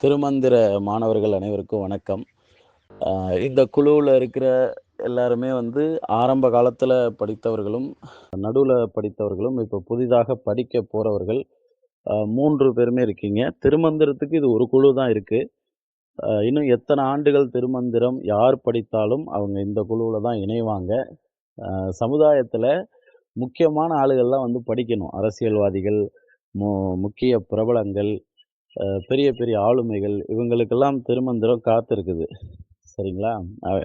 திருமந்திர மாணவர்கள் அனைவருக்கும் வணக்கம். இந்த குழுவில் இருக்கிற எல்லாருமே வந்து ஆரம்ப காலத்தில் படித்தவர்களும் நடுவில் படித்தவர்களும் இப்போ புதிதாக படிக்க போகிறவர்கள் மூன்று பேருமே இருக்கீங்க. திருமந்திரத்துக்கு இது ஒரு குழு தான் இருக்குது இன்னும் எத்தனை ஆண்டுகள் திருமந்திரம் யார் படித்தாலும் அவங்க இந்த குழுவில் தான் இணைவாங்க. சமுதாயத்தில் முக்கியமான ஆளுகள்லாம் வந்து படிக்கணும். அரசியல்வாதிகள் மு முக்கிய பிரபலங்கள் பெரிய பெரிய ஆளுமைகள் இவங்களுக்கெல்லாம் திருமந்திரம் காத்திருக்குது. சரிங்களா?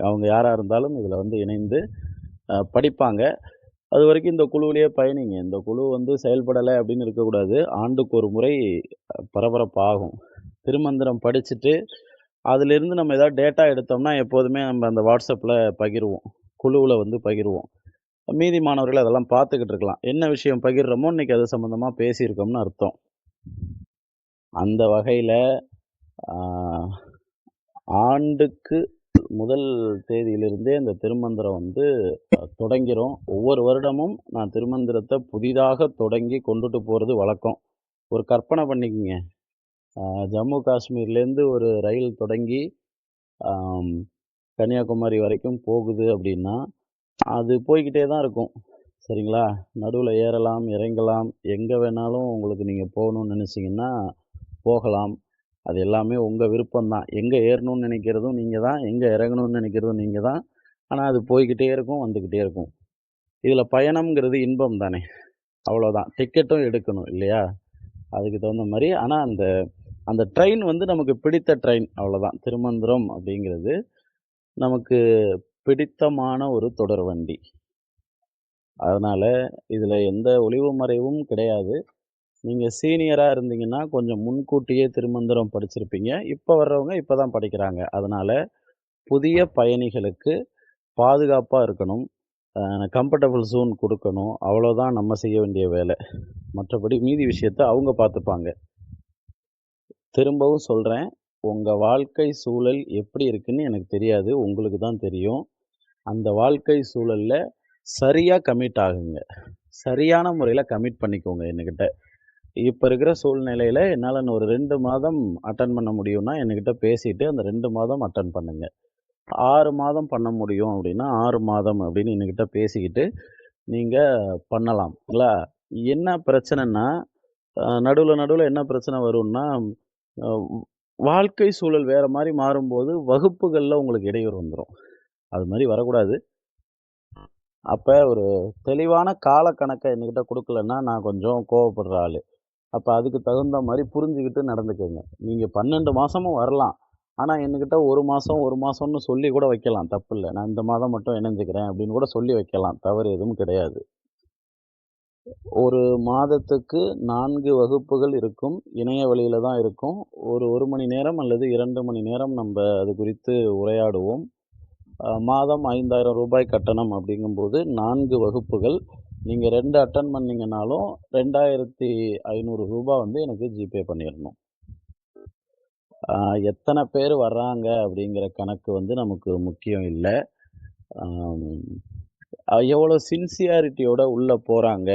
அவங்க யாராக இருந்தாலும் இதில் வந்து இணைந்து படிப்பாங்க. அது வரைக்கும் இந்த குழுவிலேயே பயணிங்க. இந்த குழு வந்து செயல்படலை அப்படின்னு இருக்கக்கூடாது. ஆண்டுக்கு ஒரு முறை பரபரப்பாகும். திருமந்திரம் படிச்சுட்டு அதிலிருந்து நம்ம ஏதாவது டேட்டா எடுத்தோம்னா எப்போதுமே நம்ம அந்த வாட்ஸ்அப்பில் பகிர்வோம். குழுவில் வந்து பகிர்வோம். மீதி மாணவர்கள் அதெல்லாம் பார்த்துக்கிட்டு இருக்கலாம். என்ன விஷயம் பகிர்றோமோ இன்றைக்கி அது சம்மந்தமாக பேசியிருக்கோம்னு அர்த்தம். அந்த வகையில் ஆண்டுக்கு முதல் தேதியிலிருந்தே இந்த திருமந்திரம் வந்து தொடங்கிறோம் ஒவ்வொரு வருடமும் நான் திருமந்திரத்தை புதிதாக தொடங்கி கொண்டுட்டு போகிறது வழக்கம். ஒரு கற்பனை பண்ணிக்கங்க. ஜம்மு காஷ்மீர்லேருந்து ஒரு ரயில் தொடங்கி கன்னியாகுமரி வரைக்கும் போகுது அப்படின்னா அது போய்கிட்டே தான் இருக்கும். சரிங்களா? நடுவில் ஏறலாம் இறங்கலாம் எங்கே வேணாலும் உங்களுக்கு நீங்கள் போகணும்னு நினச்சிங்கன்னா போகலாம். அது எல்லாமே உங்கள் விருப்பம்தான் எங்கே ஏறணும்னு நினைக்கிறதும் நீங்கள் தான் எங்கே இறங்கணும்னு நினைக்கிறதும் நீங்கள் தான். ஆனால் அது போய்கிட்டே இருக்கும் வந்துக்கிட்டே இருக்கும். இதில் பயணம்ங்கிறது இன்பம் தானே. அவ்வளோதான் டிக்கெட்டும் எடுக்கணும் இல்லையா? அதுக்கு தகுந்த மாதிரி. ஆனால் அந்த அந்த ட்ரெயின் வந்து நமக்கு பிடித்த ட்ரெயின் அவ்வளோதான் திருமந்திரம் அப்படிங்கிறது நமக்கு பிடித்தமான ஒரு தொடர் வண்டி. அதனால் இதில் எந்த ஒளிவு மறைவும் கிடையாது. நீங்கள் சீனியராக இருந்தீங்கன்னா கொஞ்சம் முன்கூட்டியே திருமந்திரம் படிச்சிருப்பீங்க. இப்போ வர்றவங்க இப்போ தான் படிக்கிறாங்க. அதனால் புதிய பயணிகளுக்கு பாதுகாப்பாக இருக்கணும். கம்ஃபர்டபுள் ஜோன் கொடுக்கணும். அவ்வளோதான் நம்ம செய்ய வேண்டிய வேலை. மற்றபடி மீதி விஷயத்தை அவங்க பார்த்துப்பாங்க. திரும்பவும் சொல்கிறேன் உங்கள் வாழ்க்கை சூழல் எப்படி இருக்குன்னு எனக்கு தெரியாது. உங்களுக்கு தான் தெரியும். அந்த வாழ்க்கை சூழலில் சரியாக கமிட் ஆகுங்க. சரியான முறையில் கமிட் பண்ணிக்கோங்க என்கிட்ட. இப்போ இருக்கிற சூழ்நிலையில் என்னால் இன்னும் ஒரு ரெண்டு மாதம் அட்டன் பண்ண முடியும்னா என்கிட்ட பேசிட்டு அந்த ரெண்டு மாதம் அட்டன் பண்ணுங்க. ஆறு மாதம் பண்ண முடியும் அப்படின்னா ஆறு மாதம் அப்படின்னு என்கிட்ட பேசிக்கிட்டு நீங்கள் பண்ணலாம்ங்களா என்ன பிரச்சனைன்னா நடுவில் நடுவில் என்ன பிரச்சனை வரும்னா வாழ்க்கை சூழல் வேறு மாதிரி மாறும்போது வகுப்புகளில் உங்களுக்கு இடையூறு வந்துடும் அது மாதிரி வரக்கூடாது. அப்போ ஒரு தெளிவான காலக்கணக்கை என்கிட்ட கொடுக்கலன்னா நான் கொஞ்சம் கோவப்படுற ஆள். அப்போ அதுக்கு தகுந்த மாதிரி புரிஞ்சுக்கிட்டு நடந்துக்கோங்க. நீங்கள் பன்னெண்டு மாதமும் வரலாம். ஆனால் என்கிட்ட ஒரு மாதம் ஒரு மாதம்னு சொல்லி கூட வைக்கலாம். தப்பு இல்லை. நான் இந்த மாதம் மட்டும் இணைஞ்சுக்கிறேன் அப்படின்னு கூட சொல்லி வைக்கலாம். தவறு எதுவும் கிடையாது. ஒரு மாதத்துக்கு நான்கு வகுப்புகள் இருக்கும். இணைய வழியில் தான் இருக்கும். ஒரு ஒரு மணி நேரம் அல்லது இரண்டு மணி நேரம் நம்ம அது குறித்து உரையாடுவோம். மாதம் ஐந்தாயிரம் ரூபாய் கட்டணம் அப்படிங்கும்போது நான்கு வகுப்புகள் நீங்கள் ரெண்டு அட்டன் பண்ணீங்கனாலும் ரெண்டாயிரத்தி ஐநூறு ரூபாய் வந்து எனக்கு ஜிபே பண்ணிடணும் எத்தனை பேர் வர்றாங்க அப்படிங்கிற கணக்கு வந்து நமக்கு முக்கியம் இல்லை. எவ்வளோ சின்சியாரிட்டியோட உள்ளே போகிறாங்க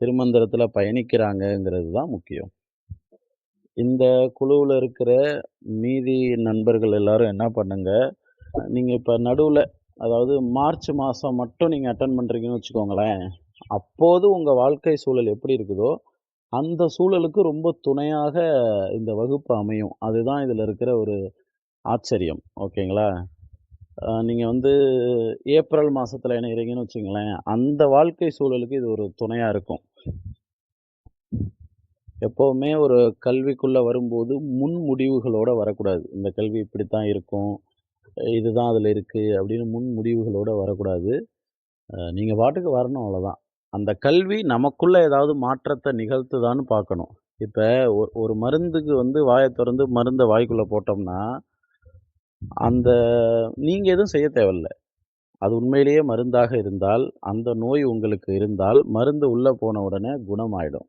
திருமந்திரத்தில் பயணிக்கிறாங்கங்கிறது தான் முக்கியம். இந்த குழுவில் இருக்கிற மீதி நண்பர்கள் எல்லாரும் என்ன பண்ணுங்க நீங்கள் இப்போ நடுவில் அதாவது மார்ச் மாதம் மட்டும் நீங்கள் அட்டன் பண்ணுறீங்கன்னு வச்சுக்கோங்களேன் அப்போது உங்கள் வாழ்க்கை சூழல் எப்படி இருக்குதோ அந்த சூழலுக்கு ரொம்ப துணையாக இந்த வகுப்பு அமையும். அதுதான் இதில் இருக்கிற ஒரு ஆச்சரியம். ஓகேங்களா? நீங்கள் வந்து ஏப்ரல் மாதத்தில் இணைகிறீங்கன்னு வச்சுங்களேன் அந்த வாழ்க்கை சூழலுக்கு இது ஒரு துணையாக இருக்கும். எப்போவுமே ஒரு கல்விக்குள்ளே வரும்போது முன் முடிவுகளோடு வரக்கூடாது. இந்த கல்வி இப்படித்தான் இருக்கும் இதுதான் அதில் இருக்குது அப்படின்னு முன் முடிவுகளோடு வரக்கூடாது. நீங்கள் பாட்டுக்கு வரணும் அவ்வளோதான் அந்த கல்வி நமக்குள்ளே ஏதாவது மாற்றத்தை நிகழ்த்துதான்னு பார்க்கணும். இப்போ ஒரு ஒரு மருந்துக்கு வந்து வாயை திறந்து மருந்தை வாய்க்குள்ளே போட்டோம்னா அந்த நீங்கள் எதுவும் செய்ய தேவையில்ல. அது உண்மையிலேயே மருந்தாக இருந்தால் அந்த நோய் உங்களுக்கு இருந்தால் மருந்து உள்ளே போன உடனே குணமாயிடும்.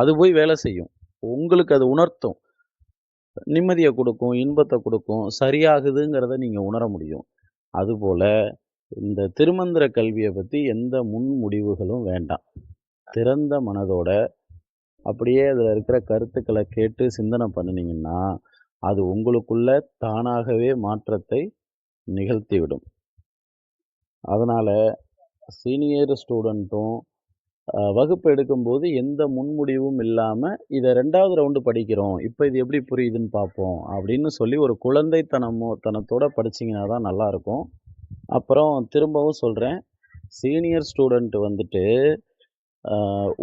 அது போய் வேலை செய்யும். உங்களுக்கு அது உணர்த்தும். நிம்மதியை கொடுக்கும் இன்பத்தை கொடுக்கும் சரியாகுதுங்கிறத நீங்கள் உணர முடியும். அதுபோல் இந்த திருமந்திர கல்வியை பற்றி எந்த முன் முடிவுகளும் வேண்டாம். திறந்த மனதோட அப்படியே அதில் இருக்கிற கருத்துக்களை கேட்டு சிந்தனை பண்ணினீங்கன்னா அது உங்களுக்குள்ள தானாகவே மாற்றத்தை நிகழ்த்திவிடும். அதனால் சீனியர் ஸ்டூடெண்ட்டும் வகுப்பு எடுக்கும்போது எந்த முன்முடிவும் இல்லாமல் இதை ரெண்டாவது ரவுண்டு படிக்கிறோம் இப்போ இது எப்படி புரியுதுன்னு பார்ப்போம் அப்படின்னு சொல்லி ஒரு குழந்தைத்தனமோ தனத்தோட படிச்சீங்கன்னா தான் நல்லாயிருக்கும் அப்புறம் திரும்பவும் சொல்கிறேன் சீனியர் ஸ்டூடெண்ட் வந்துட்டு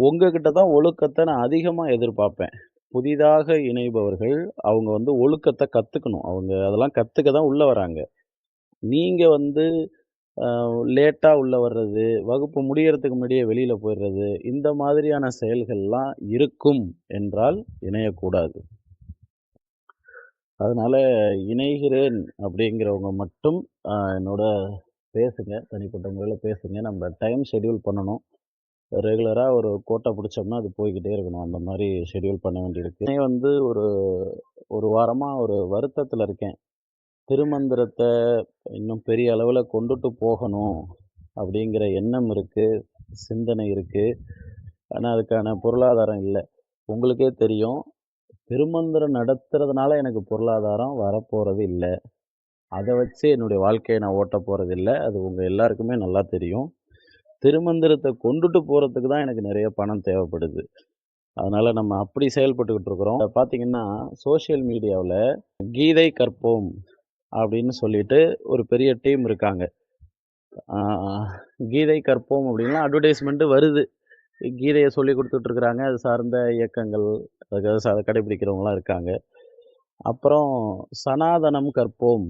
உங்ககிட்ட தான் ஒழுக்கத்தை நான் அதிகமாக எதிர்பார்ப்பேன். புதிதாக இணைபவர்கள் அவங்க வந்து ஒழுக்கத்தை கற்றுக்கணும் அவங்க அதெல்லாம் கற்றுக்க தான் உள்ளே வராங்க. நீங்கள் வந்து லேட்டாக உள்ளே வர்றது வகுப்பு முடியறதுக்கு முன்னாடியே வெளியில் போயிடுறது இந்த மாதிரியான செயல்கள்லாம் இருக்கும் என்றால் இணையக்கூடாது. அதனால் இணைகிறேன் அப்படிங்கிறவங்க மட்டும் என்னோட பேசுங்க. தனிப்பட்ட முறையில் பேசுங்க. நம்ம டைம் ஷெட்யூல் பண்ணணும். ரெகுலராக ஒரு கோட்டை பிடிச்சோம்னா அது போய்கிட்டே இருக்கணும். அந்த மாதிரி ஷெட்யூல் பண்ண வேண்டியிருக்கு. வந்து ஒரு ஒரு வாரமாக ஒரு வருத்தத்தில் இருக்கேன். திருமந்திரத்தை இன்னும் பெரிய அளவில் கொண்டுட்டு போகணும் அப்படிங்கிற எண்ணம் இருக்குது சிந்தனை இருக்குது ஆனால் அதுக்கான பொருளாதாரம் இல்லை. உங்களுக்கே தெரியும். திருமந்திரம் நடத்துறதுனால எனக்கு பொருளாதாரம் வரப்போகிறது இல்லை. அதை வச்சு என்னுடைய வாழ்க்கையை நான் ஓட்ட போகிறது இல்லை. அது உங்கள் எல்லாருக்குமே நல்லா தெரியும். திருமந்திரத்தை கொண்டுட்டு போகிறதுக்கு தான் எனக்கு நிறைய பணம் தேவைப்படுது. அதனால் நம்ம அப்படி செயல்பட்டுக்கிட்டு இருக்கிறோம். பார்த்தீங்கன்னா சோஷியல் மீடியாவில் கீதை கற்போம் அப்படின்னு சொல்லிட்டு ஒரு பெரிய டீம் இருக்காங்க. கீதை கற்போம் அப்படின்லாம் அட்வர்டைஸ்மெண்ட்டு வருது. கீதையை சொல்லி கொடுத்துட்ருக்குறாங்க. அது சார்ந்த இயக்கங்கள் அதுக்காக அதை கடைபிடிக்கிறவங்களாம் இருக்காங்க. அப்புறம் சனாதனம் கற்போம்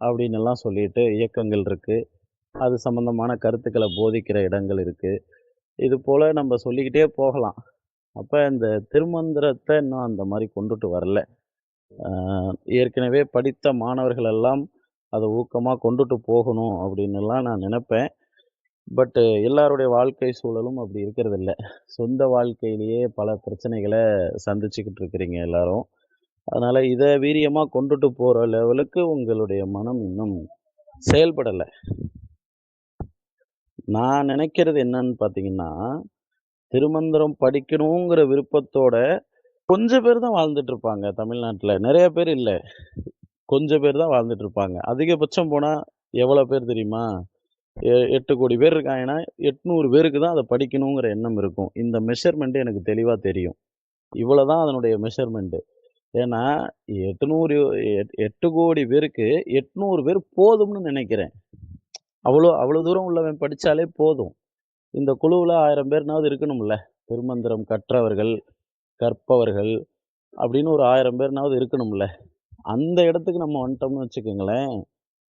அப்படின்னு எல்லாம் சொல்லிட்டு இயக்கங்கள் இருக்குது அது சம்மந்தமான கருத்துக்களை போதிக்கிற இடங்கள் இருக்குது இது போல் நம்ம சொல்லிக்கிட்டே போகலாம். அப்போ இந்த திருமந்திரத்தை இன்னும் அந்த மாதிரி கொண்டுட்டு வரல. ஏற்கனவே படித்த மாணவர்களெல்லாம் அதை ஊக்கமாக கொண்டுட்டு போகணும் அப்படின்னுலாம் நான் நினப்பேன். பட்டு எல்லாருடைய வாழ்க்கை சூழலும் அப்படி இருக்கிறதில்ல. சொந்த வாழ்க்கையிலேயே பல பிரச்சனைகளை சந்திச்சுக்கிட்டு இருக்கிறீங்க எல்லாரும். அதனால் இதை வீரியமாக கொண்டுட்டு போகிற லெவலுக்கு உங்களுடைய மனம் இன்னும் செயல்படலை. நான் நினைக்கிறது என்னன்னு பார்த்தீங்கன்னா திருமந்திரம் படிக்கணுங்கிற விருப்பத்தோட கொஞ்சம் பேர் தான் வாழ்ந்துட்டு இருப்பாங்க தமிழ்நாட்டில். நிறைய பேர் இல்லை. கொஞ்சம் பேர் தான் வாழ்ந்துட்டு இருப்பாங்க. அதிகபட்சம் போனால் எவ்வளோ பேர் தெரியுமா? எட்டு கோடி பேர் இருக்காங்கன்னா எட்நூறு பேருக்கு தான் அதை படிக்கணுங்கிற எண்ணம் இருக்கும். இந்த மெஷர்மெண்ட்டு எனக்கு தெளிவாக தெரியும். இவ்வளோ தான் அதனுடைய மெஷர்மெண்ட்டு ஏன்னா எட்நூறு எட்டு கோடி பேருக்கு எட்நூறு பேர் போதும்னு நினைக்கிறேன். அவ்வளோ அவ்வளோ தூரம் உள்ளவன் படித்தாலே போதும். இந்த குழுவில் ஆயிரம் பேர்னாவது இருக்கணும்ல. திருமந்திரம் கற்றவர்கள் கற்பவர்கள் அப்படின்னு ஒரு ஆயிரம் பேர்னாவது இருக்கணும்ல. அந்த இடத்துக்கு நம்ம வந்துட்டோம்னு வச்சுக்கோங்களேன்.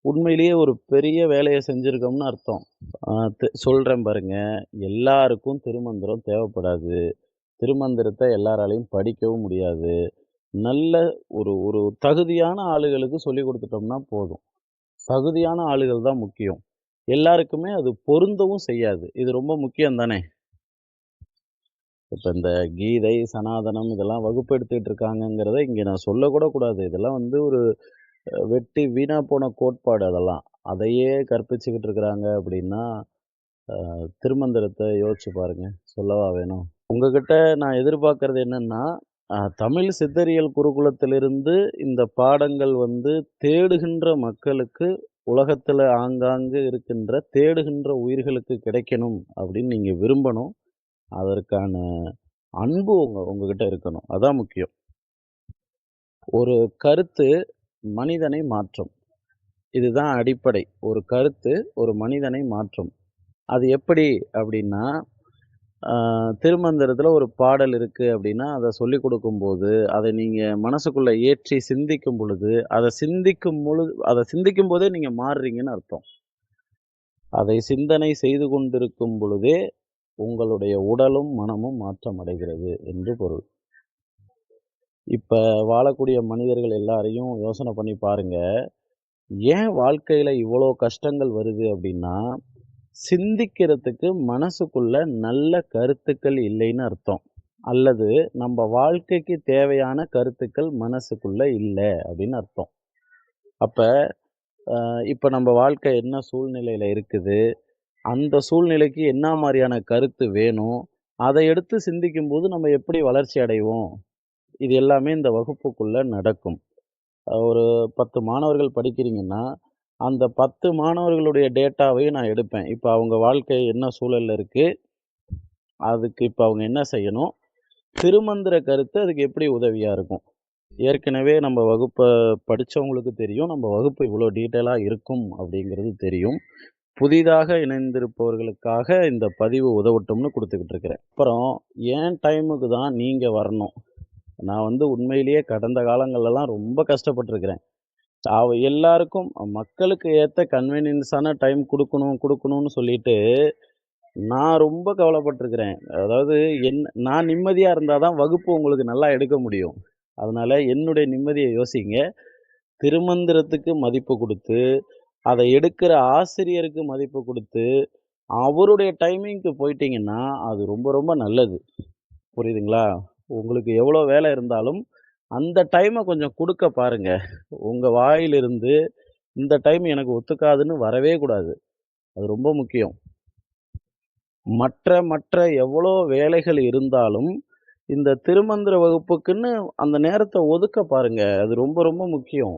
உண்மையிலேயே ஒரு பெரிய வேலையை செஞ்சுருக்கோம்னு அர்த்தம். சொல்கிறேன் பாருங்கள் எல்லாருக்கும் திருமந்திரம் தேவைப்படாது. திருமந்திரத்தை எல்லாராலையும் படிக்கவும் முடியாது. நல்ல ஒரு ஒரு தகுதியான ஆளுகளுக்கு சொல்லி கொடுத்துட்டோம்னா போதும். தகுதியான ஆளுகள் தான் முக்கியம். எல்லாருக்குமே அது பொருந்தவும் செய்யாது. இது ரொம்ப முக்கியம் தானே? இப்போ இந்த கீதை சனாதனம் இதெல்லாம் வகுப்பு எடுத்துக்கிட்டு இருக்காங்கங்கிறத இங்கே நான் சொல்லக்கூட கூடாது. இதெல்லாம் வந்து ஒரு வெட்டி வீணாக போன கோட்பாடு அதெல்லாம். அதையே கற்பிச்சுக்கிட்டு இருக்கிறாங்க அப்படின்னா திருமந்திரத்தை யோசிச்சு பாருங்க. சொல்லவா வேணும்? உங்ககிட்ட நான் எதிர்பார்க்கறது என்னன்னா தமிழ் சித்தரியல் குருகுலத்திலிருந்து இந்த பாடங்கள் வந்து தேடுகின்ற மக்களுக்கு உலகத்தில் ஆங்காங்கு இருக்கின்ற தேடுகின்ற உயிர்களுக்கு கிடைக்கணும் அப்படின்னு நீங்கள் விரும்பணும். அதற்கான அன்பு உங்க உங்ககிட்ட இருக்கணும். அதான் முக்கியம். ஒரு கருத்து மனிதனை மாற்றும். இதுதான் அடிப்படை. ஒரு கருத்து ஒரு மனிதனை மாற்றும். அது எப்படி அப்படின்னா திருமந்திரத்தில் ஒரு பாடல் இருக்குது அப்படின்னா அதை சொல்லி கொடுக்கும்போது அதை நீங்கள் மனசுக்குள்ளே ஏற்றி சிந்திக்கும் பொழுது அதை சிந்திக்கும் பொழுது அதை சிந்திக்கும் போதே நீங்கள் மாறுறீங்கன்னு அர்த்தம். அதை சிந்தனை செய்து கொண்டிருக்கும் பொழுதே உங்களுடைய உடலும் மனமும் மாற்றம் அடைகிறது என்று பொருள். இப்போ வாழக்கூடிய மனிதர்கள் எல்லாரையும் யோசனை பண்ணி பாருங்கள் ஏன் வாழ்க்கையில் இவ்வளோ கஷ்டங்கள் வருது அப்படின்னா சிந்திக்கிறதுக்கு மனசுக்குள்ள நல்ல கருத்துக்கள் இல்லைன்னு அர்த்தம். அல்லது நம்ம வாழ்க்கைக்கு தேவையான கருத்துக்கள் மனசுக்குள்ள இல்லை அப்படின்னு அர்த்தம். அப்போ இப்போ நம்ம வாழ்க்கை என்ன சூழ்நிலையில் இருக்குது? அந்த சூழ்நிலைக்கு என்ன மாதிரியான கருத்து வேணும்? அதை எடுத்து சிந்திக்கும்போது நம்ம எப்படி வளர்ச்சி அடைவோம்? இது எல்லாமே இந்த வகுப்புக்குள்ளே நடக்கும் ஒரு 10 மாணவர்கள் படிக்கிறீங்கன்னா, அந்த 10 மாணவர்களுடைய டேட்டாவையும் நான் எடுப்பேன். இப்போ அவங்க வாழ்க்கை என்ன சூழலில் இருக்குது அதுக்கு இப்போ அவங்க என்ன செய்யணும்? திருமந்திர கருத்து அதுக்கு எப்படி உதவியாக இருக்கும்? ஏற்கனவே நம்ம வகுப்பை படித்தவங்களுக்கு தெரியும். நம்ம வகுப்பு இவ்வளோ டீட்டெயிலாக இருக்கும் அப்படிங்கிறது தெரியும். புதிதாக இணைந்திருப்பவர்களுக்காக இந்த பதிவு உதவட்டும்னு கொடுத்துக்கிட்டு இருக்கிறேன். அப்புறம் ஏன் டைமுக்கு தான் நீங்கள் வரணும். நான் வந்து உண்மையிலேயே கடந்த காலங்கள்லாம் ரொம்ப கஷ்டப்பட்டுருக்கிறேன். அவ எல்லாருக்கும் மக்களுக்கு ஏற்ற கன்வீனியன்ஸான டைம் கொடுக்கணும் கொடுக்கணும்னு சொல்லிட்டு, நான் ரொம்ப கவலைப்பட்டிருக்கிறேன் அதாவது என் நான் நிம்மதியாக இருந்தால் தான் வகுப்பு உங்களுக்கு நல்லா எடுக்க முடியும். அதனால் என்னுடைய நிம்மதியை யோசிங்க. திருமந்திரத்துக்கு மதிப்பு கொடுத்து அதை எடுக்கிற ஆசிரியருக்கு மதிப்பு கொடுத்து அவருடைய டைமிங்க்கு போயிட்டீங்கன்னா, அது ரொம்ப ரொம்ப நல்லது. புரியுதுங்களா? உங்களுக்கு எவ்வளோ வேலை இருந்தாலும், அந்த டைமை கொஞ்சம் கொடுக்க பாருங்க. உங்கள் வாயிலிருந்து, இந்த டைம் எனக்கு ஒத்துக்காதுன்னு வரவே கூடாது. அது ரொம்ப முக்கியம். மற்ற மற்ற எவ்வளோ வேலைகள் இருந்தாலும், இந்த திருமந்திர வகுப்புக்குன்னு அந்த நேரத்தை ஒதுக்க பாருங்க. அது ரொம்ப ரொம்ப முக்கியம்.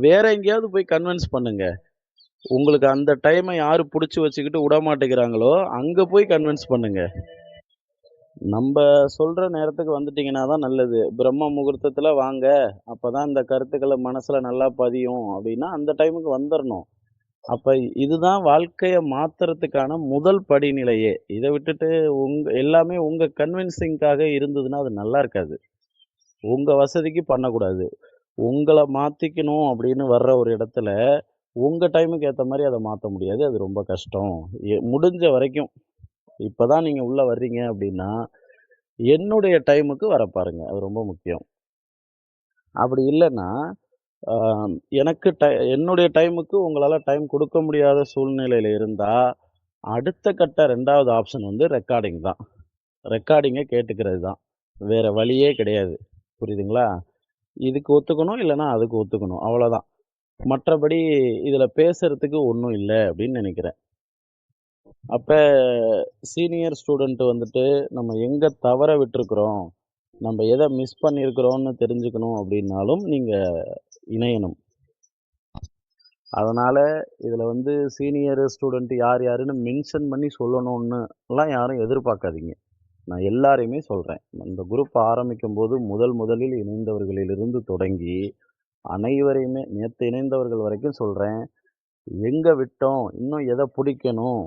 வேற எங்கேயாவது போய் கன்வின்ஸ் பண்ணுங்க. உங்களுக்கு அந்த டைமை யாரு பிடிச்சி வச்சுக்கிட்டு விட மாட்டேங்கிறாங்களோ அங்கே போய் கன்வின்ஸ் பண்ணுங்க. நம்ம சொல்கிற நேரத்துக்கு வந்துட்டிங்கன்னா தான் நல்லது. பிரம்ம முகூர்த்தத்தில் வாங்க. அப்போ தான் இந்த கருத்துக்களை மனசில் நல்லா பதியும் அப்படின்னா, அந்த டைமுக்கு வந்துடணும் அப்போ இதுதான் வாழ்க்கையை மாற்றுறதுக்கான முதல் படிநிலையே. இதை விட்டுட்டு உங்க எல்லாமே உங்கள் கன்வின்சிங்க்காக இருந்ததுன்னா, அது நல்லா இருக்காது. உங்கள் வசதிக்கு பண்ணக்கூடாது. உங்களை மாற்றிக்கணும் அப்படின்னு வர்ற ஒரு இடத்துல, உங்கள் டைமுக்கு ஏற்ற மாதிரி அதை மாற்ற முடியாது. அது ரொம்ப கஷ்டம். முடிஞ்ச வரைக்கும், இப்போ தான் நீங்கள் உள்ளே வர்றீங்க அப்படின்னா, என்னுடைய டைமுக்கு வர பாருங்க. அது ரொம்ப முக்கியம். அப்படி இல்லைன்னா எனக்கு டை என்னுடைய டைமுக்கு உங்களால் டைம் கொடுக்க முடியாத சூழ்நிலையில் இருந்தால் அடுத்த கட்ட ரெண்டாவது ஆப்ஷன் வந்து ரெக்கார்டிங் தான். ரெக்கார்டிங்கை கேட்டுக்கிறது தான். வேறு வழியே கிடையாது. புரியுதுங்களா? இதுக்கு ஒத்துக்கணும், இல்லைன்னா அதுக்கு ஒத்துக்கணும். அவ்வளோதான். மற்றபடி இதில் பேசுகிறதுக்கு ஒன்றும் இல்லை அப்படின்னு நினைக்கிறேன் அப்ப சீனியர் ஸ்டூடெண்ட் வந்துட்டு, நம்ம எங்க தவற விட்டுருக்குறோம் நம்ம எதை மிஸ் பண்ணியிருக்கிறோம்னு தெரிஞ்சுக்கணும் அப்படின்னாலும், நீங்க இணையணும். அதனால இதுல வந்து சீனியர் ஸ்டூடெண்ட்டு யார் யாருன்னு மென்ஷன் பண்ணி சொல்லணும்னுலாம் யாரும் எதிர்பார்க்காதீங்க. நான் எல்லாரையுமே சொல்றேன். இந்த குரூப் ஆரம்பிக்கும்போது முதல் முதலில் இணைந்தவர்களிலிருந்து தொடங்கி, அனைவரையுமே நேற்று இணைந்தவர்கள் வரைக்கும் சொல்றேன். எங்க விட்டோம்? இன்னும் எதை பிடிக்கணும்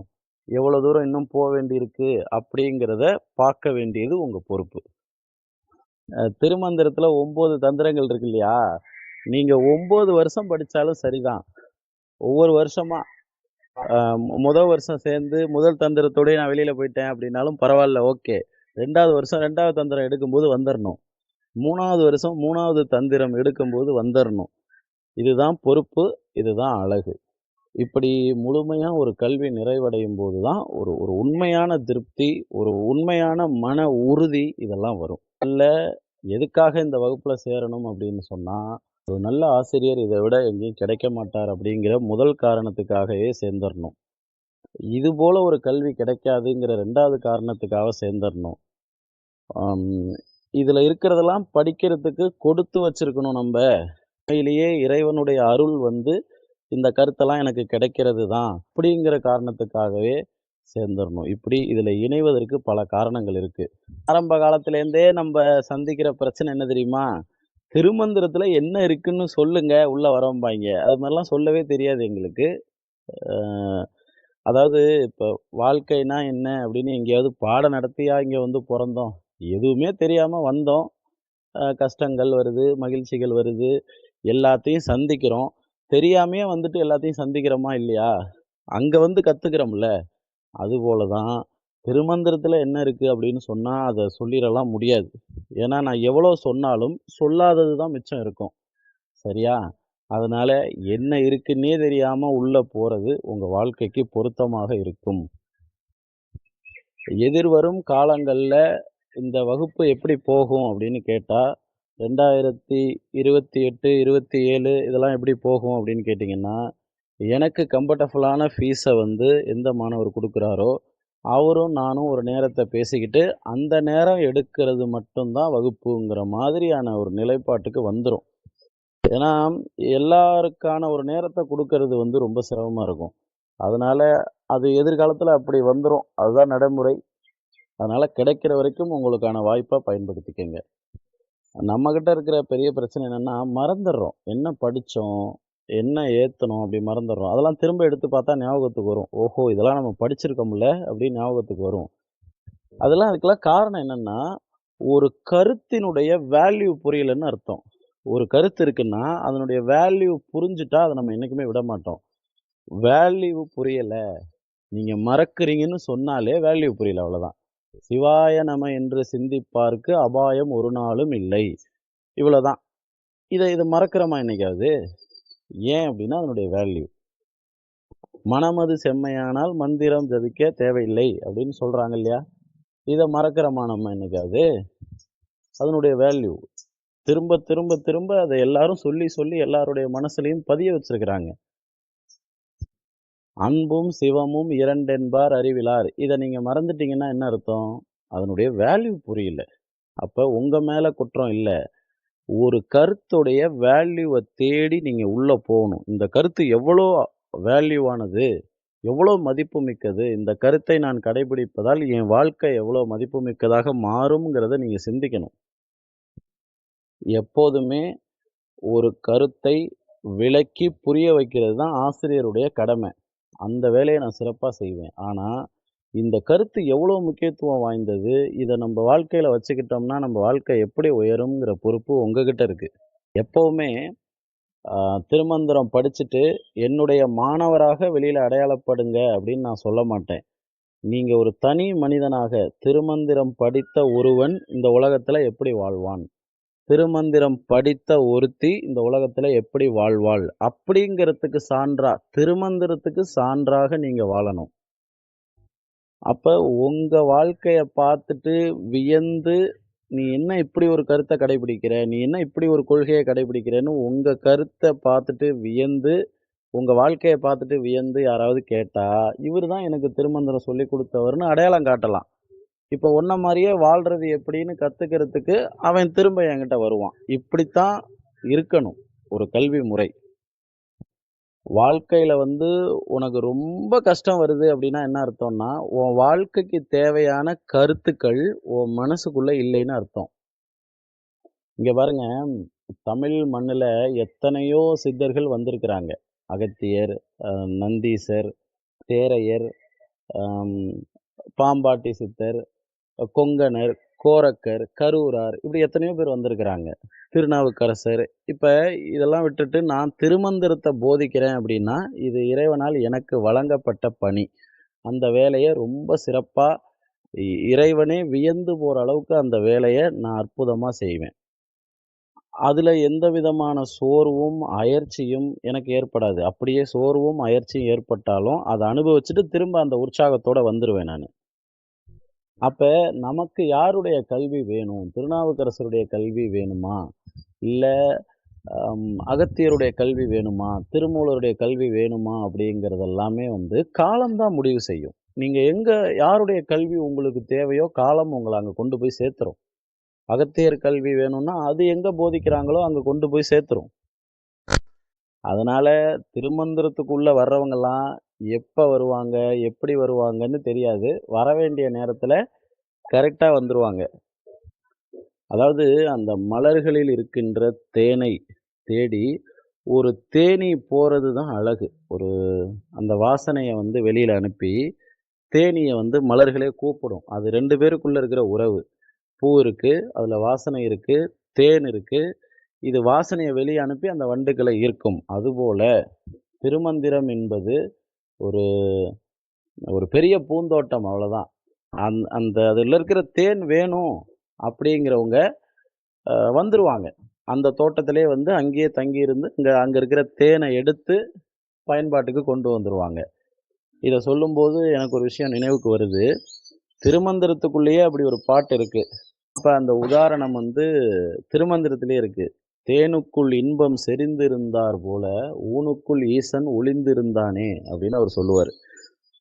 எவ்வளோ தூரம் இன்னும் போக வேண்டியிருக்கு? அப்படிங்கிறத பார்க்க வேண்டியது உங்கள் பொறுப்பு. திருமந்திரத்தில் ஒம்பது தந்திரங்கள் இருக்கு இல்லையா? நீங்கள் ஒம்பது வருஷம் படித்தாலும் சரிதான். ஒவ்வொரு வருஷமாக முதல் வருஷம் சேர்ந்து முதல் தந்திரத்தோடயே நான் வெளியில் போயிட்டேன் அப்படின்னாலும் பரவாயில்ல ஓகே. ரெண்டாவது வருஷம் ரெண்டாவது தந்திரம் எடுக்கும்போது வந்துடணும் மூணாவது வருஷம் மூணாவது தந்திரம் எடுக்கும்போது வந்துடணும் இதுதான் பொறுப்பு. இதுதான் அழகு. இப்படி முழுமையாக ஒரு கல்வி நிறைவடையும் போது தான், ஒரு ஒரு உண்மையான திருப்தி, ஒரு உண்மையான மன உறுதி இதெல்லாம் வரும். இல்லை எதுக்காக இந்த வகுப்பில் சேரணும் அப்படின்னு சொன்னால் ஒரு நல்ல ஆசிரியர் இதை விட எங்கேயும் கிடைக்க மாட்டார் அப்படிங்கிற முதல் காரணத்துக்காகவே சேர்ந்துடணும் இது போல் ஒரு கல்வி கிடைக்காதுங்கிற ரெண்டாவது காரணத்துக்காக சேர்ந்துடணும் இதில் இருக்கிறதெல்லாம் படிக்கிறதுக்கு கொடுத்து வச்சிருக்கணும் நம்ம. உண்மையிலேயே இறைவனுடைய அருள் வந்து, இந்த கருத்தெல்லாம் எனக்கு கிடைக்கிறது தான். அப்படிங்கிற காரணத்துக்காகவே சேர்ந்துடணும் இப்படி இதில் இணைவதற்கு பல காரணங்கள் இருக்குது ஆரம்ப காலத்திலேருந்தே நம்ம சந்திக்கிற பிரச்சனை என்ன தெரியுமா? திருமந்திரத்தில் என்ன இருக்குன்னு சொல்லுங்க, உள்ளே வரம்பாங்க அது மாதிரிலாம் சொல்லவே தெரியாது எங்களுக்கு. அதாவது இப்போ வாழ்க்கைனா என்ன அப்படின்னு எங்கேயாவது பாடம் நடத்தியா இங்கே வந்து பிறந்தோம் எதுவுமே தெரியாமல் வந்தோம். கஷ்டங்கள் வருது, மகிழ்ச்சிகள் வருது. எல்லாத்தையும் சந்திக்கிறோம். தெரியாமையே வந்துட்டு எல்லாத்தையும் சந்திக்கிறோமா? இல்லையா? அங்கே வந்து கற்றுக்கிறோம்ல அதுபோல தான் திருமந்திரத்தில் என்ன இருக்குது அப்படின்னு சொன்னால் அதை சொல்லிடலாம் முடியாது. ஏன்னா நான் எவ்வளோ சொன்னாலும், சொல்லாதது தான் மிச்சம் இருக்கும். சரியா? அதனால் என்ன இருக்குன்னே தெரியாமல் உள்ளே போகிறது உங்கள் வாழ்க்கைக்கு பொருத்தமாக இருக்கும். எதிர்வரும் காலங்களில் இந்த வகுப்பு எப்படி போகும் அப்படின்னு கேட்டால் ரெண்டாயிரத்தி இருபத்தி எட்டு இருபத்தி ஏழு இதெல்லாம் எப்படி போகும் அப்படின்னு கேட்டிங்கன்னா எனக்கு கம்ஃபர்டபுளான ஃபீஸை வந்து எந்த மாணவர் கொடுக்குறாரோ அவரும் நானும் ஒரு நேரத்தை பேசிக்கிட்டு, அந்த நேரம் எடுக்கிறது மட்டும்தான் வகுப்புங்கிற மாதிரியான ஒரு நிலைப்பாட்டுக்கு வந்துடும் ஏன்னா, எல்லாருக்கான ஒரு நேரத்தை கொடுக்கறது வந்து ரொம்ப சிரமமாக இருக்கும். அதனால் அது எதிர்காலத்தில் அப்படி வந்துடும் அதுதான் நடைமுறை. அதனால் கிடைக்கிற வரைக்கும் உங்களுக்கான வாய்ப்பை பயன்படுத்திக்கங்க. நம்மக்கிட்ட இருக்கிற பெரிய பிரச்சனை என்னென்னா மறந்துடுறோம் என்ன படித்தோம் என்ன ஏற்றணும் அப்படி மறந்துடுறோம் அதெல்லாம் திரும்ப எடுத்து பார்த்தா ஞாபகத்துக்கு வரும். ஓஹோ! இதெல்லாம் நம்ம படிச்சிருக்கோம்ல, அப்படின்னு ஞாபகத்துக்கு வரும். அதெல்லாம் அதுக்கெல்லாம் காரணம் என்னன்னா, ஒரு கருத்தினுடைய வேல்யூ புரியலன்னு அர்த்தம். ஒரு கருத்து இருக்குன்னா, அதனுடைய வேல்யூ புரிஞ்சுட்டா, அதை நம்ம என்றைக்குமே விட மாட்டோம் வேல்யூ புரியலை நீங்கள் மறக்கிறீங்கன்னு சொன்னாலே வேல்யூ புரியல அவ்வளோதான் சிவாய நம என்று சிந்திப்பார்க்கு அபாயம் ஒரு நாளும் இல்லை. இவ்வளோதான். இதை இதை மறக்கிறோமா என்னைக்காவது? ஏன் அப்படின்னா, அதனுடைய வேல்யூ. மனமது செம்மையானால் மந்திரம் ஜபிக்க தேவையில்லை அப்படின்னு சொல்றாங்க இல்லையா? இதை மறக்கிறோமா நம்ம என்னைக்காவது? அதனுடைய வேல்யூ. திரும்ப திரும்ப திரும்ப அதை எல்லாரும் சொல்லி சொல்லி எல்லாருடைய மனசுலயும் பதிய வச்சிருக்கிறாங்க. அன்பும் சிவமும் இரண்டென்பார் அறிவிலார். இதை நீங்கள் மறந்துட்டீங்கன்னா என்ன அர்த்தம்? அதனுடைய வேல்யூ புரியல. அப்போ உங்கள் மேலே குற்றம் இல்லை ஒரு கருத்துடைய வேல்யூவை தேடி நீங்கள் உள்ளே போகணும் இந்த கருத்து எவ்வளோ வேல்யூவானது? எவ்வளோ மதிப்புமிக்கது? இந்த கருத்தை நான் கடைபிடிப்பதால் என் வாழ்க்கை எவ்வளோ மதிப்புமிக்கதாக மாறும்ங்கிறத நீங்கள் சிந்திக்கணும். எப்போதுமே ஒரு கருத்தை விளக்கி புரிய வைக்கிறது தான் ஆசிரியருடைய கடமை. அந்த வேலையை நான் சிறப்பாக செய்வேன். ஆனால் இந்த கருத்து எவ்வளோ முக்கியத்துவம் வாய்ந்தது? இதை நம்ம வாழ்க்கையில் வச்சுக்கிட்டோம்னா, நம்ம வாழ்க்கை எப்படி உயரும்ங்கிற பொறுப்பு உங்ககிட்ட இருக்கு. எப்போவுமே திருமந்திரம் படிச்சுட்டு, என்னுடைய மாணவராக வெளியில் அடையாளப்படுங்க அப்படின்னு நான் சொல்ல மாட்டேன். நீங்கள் ஒரு தனி மனிதனாக திருமந்திரம் படித்த ஒருவன் இந்த உலகத்தில் எப்படி வாழ்வான்? திருமந்திரம் படித்த ஒருத்தி இந்த உலகத்தில் எப்படி வாழ்வாள்? அப்படிங்கிறதுக்கு சான்றா திருமந்திரத்துக்கு சான்றாக நீங்கள் வாழணும். அப்போ உங்கள் வாழ்க்கையை பார்த்துட்டு வியந்து, "நீ என்ன இப்படி ஒரு கருத்தை கடைபிடிக்கிற? நீ என்ன இப்படி ஒரு கொள்கையை கடைபிடிக்கிறேன்னு உங்கள் கருத்தை பார்த்துட்டு வியந்து, உங்கள் வாழ்க்கையை பார்த்துட்டு வியந்து யாராவது கேட்டால் இவர் தான் எனக்கு திருமந்திரம் சொல்லிக் கொடுத்தவர்னு அடையாளம் காட்டலாம். இப்போ உன்ன மாதிரியே வாழ்றது எப்படின்னு கத்துக்கிறதுக்கு அவன் திரும்ப என்கிட்ட வருவான். இப்படித்தான் இருக்கணும் ஒரு கல்வி முறை. வாழ்க்கையில வந்து உனக்கு ரொம்ப கஷ்டம் வருது அப்படின்னா என்ன அர்த்தம்னா, உன் வாழ்க்கைக்கு தேவையான கருத்துக்கள் உன் மனசுக்குள்ள இல்லைன்னு அர்த்தம். இங்க பாருங்க, தமிழ் மண்ணில் எத்தனையோ சித்தர்கள் வந்திருக்கிறாங்க. அகத்தியர், நந்தீசர், தேரையர், பாம்பாட்டி சித்தர், கொங்கணர், கோரக்கர், கரூரார் இப்படி எத்தனையோ பேர் வந்திருக்கிறாங்க. திருநாவுக்கரசர். இப்போ இதெல்லாம் விட்டுட்டு நான் திருமந்திரத்தை போதிக்கிறேன் அப்படின்னா, இது இறைவனால் எனக்கு வழங்கப்பட்ட பணி. அந்த வேலையை ரொம்ப சிறப்பாக இ இறைவனே வியந்து போகிற அளவுக்கு அந்த வேலையை நான் அற்புதமாக செய்வேன். அதில் எந்த விதமான சோர்வும், அயர்ச்சியும் எனக்கு ஏற்படாது. அப்படியே சோர்வும், அயர்ச்சியும் ஏற்பட்டாலும், அதை அனுபவிச்சுட்டு திரும்ப அந்த உற்சாகத்தோட வந்துடுவேன் நான் அப்போ நமக்கு யாருடைய கல்வி வேணும்? திருநாவுக்கரசருடைய கல்வி வேணுமா? இல்லை அகத்தியருடைய கல்வி வேணுமா? திருமூலருடைய கல்வி வேணுமா? அப்படிங்கிறது எல்லாமே வந்து காலம் தான் முடிவு செய்யும். நீங்கள் எங்கே யாருடைய கல்வி உங்களுக்கு தேவையோ, காலம் உங்களை அங்கே கொண்டு போய் சேர்த்துரும். அகத்தியர் கல்வி வேணும்னா, அது எங்கே போதிக்கிறாங்களோ அங்கே கொண்டு போய் சேர்த்துரும். அதனால் திருமந்திரத்துக்குள்ளே வர்றவங்கெல்லாம் எப்போ வருவாங்க? எப்படி வருவாங்கன்னு தெரியாது. வர வேண்டிய நேரத்தில் கரெக்டாக வந்துடுவாங்க அதாவது அந்த மலர்களில் இருக்கின்ற தேனை தேடி ஒரு தேனி போகிறது தான் அழகு. ஒரு அந்த வாசனையை வந்து வெளியில் அனுப்பி, தேனியை வந்து மலர்களே கூப்பிடும். அது ரெண்டு பேருக்குள்ளே இருக்கிற உறவு. பூ இருக்குது அதில் வாசனை இருக்குது தேன் இருக்குது இது வாசனையை வெளியே அனுப்பி அந்த வண்டுகளை ஈர்க்கும். அதுபோல் திருமந்திரம் என்பது ஒரு ஒரு பெரிய பூந்தோட்டம் அவ்வளோதான் அந் அந்த அதில் இருக்கிற தேன் வேணும் அப்படிங்கிறவங்க வந்துடுவாங்க வந்துருவாங்க. அந்த தோட்டத்திலே வந்து அங்கேயே தங்கியிருந்து, இங்கே அங்கே இருக்கிற தேனை எடுத்து பயன்பாட்டுக்கு கொண்டு வந்துடுவாங்க இதை சொல்லும்போது எனக்கு ஒரு விஷயம் நினைவுக்கு வருது. திருமந்திரத்துக்குள்ளேயே அப்படி ஒரு பாட்டு இருக்குது இப்போ அந்த உதாரணம் வந்து திருமந்திரத்திலே இருக்குது "தேனுக்குள் இன்பம் செறிந்திருந்தார் போல, ஊனுக்குள் ஈசன் ஒளிந்திருந்தானே" அப்படின்னு அவர் சொல்லுவார்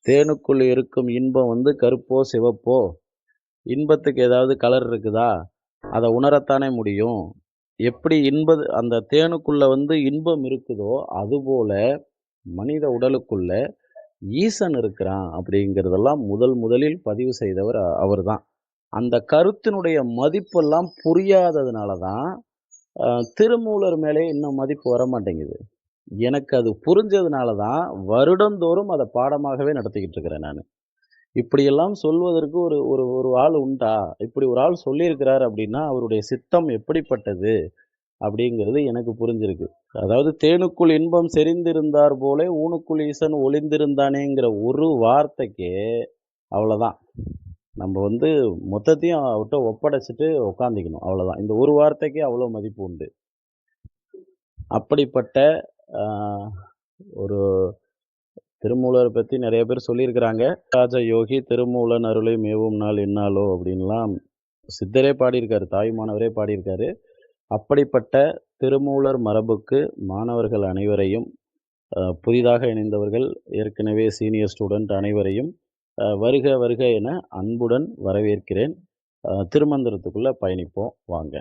தேனுக்குள் இருக்கும் இன்பம் வந்து கருப்போ, சிவப்போ, இன்பத்துக்கு ஏதாவது கலர் இருக்குதா? அதை உணரத்தானே முடியும். எப்படி இன்பது அந்த தேனுக்குள்ளே வந்து இன்பம் இருக்குதோ, அதுபோல மனித உடலுக்குள்ள ஈசன் இருக்கிறான் அப்படிங்கிறதெல்லாம் முதல் முதலில் பதிவு செய்தவர் அவர்தான். அந்த கருத்தினுடைய மதிப்பெல்லாம் புரியாததுனால தான், திருமூலர் மேலே இன்னும் மதிப்பு வர மாட்டேங்குது எனக்கு அது புரிஞ்சதுனால தான், வருடந்தோறும் அதை பாடமாகவே நடத்திக்கிட்டு இருக்கிறேன் நான் இப்படியெல்லாம் சொல்வதற்கு ஒரு ஒரு ஒரு ஆள் உண்டா? இப்படி ஒரு ஆள் சொல்லியிருக்கிறார் அப்படின்னா, அவருடைய சித்தம் எப்படிப்பட்டது? அப்படிங்கிறது எனக்கு புரிஞ்சிருக்கு. அதாவது "தேனுக்குள் இன்பம் செறிந்திருந்தார் போலே, ஊனுக்குள் ஈசன் ஒளிந்திருந்தானேங்கிற" ஒரு வார்த்தைக்கே அவ்வளோதான் நம்ம வந்து மொத்தத்தையும் அவர்கிட்ட ஒப்படைச்சிட்டு உட்காந்துக்கணும். அவ்வளோதான் இந்த ஒரு வார்த்தைக்கே அவ்வளோ மதிப்பு உண்டு. அப்படிப்பட்ட ஒரு திருமூலரை பற்றி நிறைய பேர் சொல்லியிருக்கிறாங்க. "ராஜ யோகி திருமூலன் அருளை மேவும் நாள் என்னாலோ அப்படின்லாம் சித்தரே பாடியிருக்காரு. தாயுமானவரே பாடியிருக்காரு. அப்படிப்பட்ட திருமூலர் மரபுக்கு மாணவர்கள் அனைவரையும், புதிதாக இணைந்தவர்கள், ஏற்கனவே சீனியர் ஸ்டூடெண்ட் அனைவரையும் வருக வருக என அன்புடன் வரவேற்கிறேன். திருமந்திரத்துக்குள்ளே பயணிப்போம் வாங்க.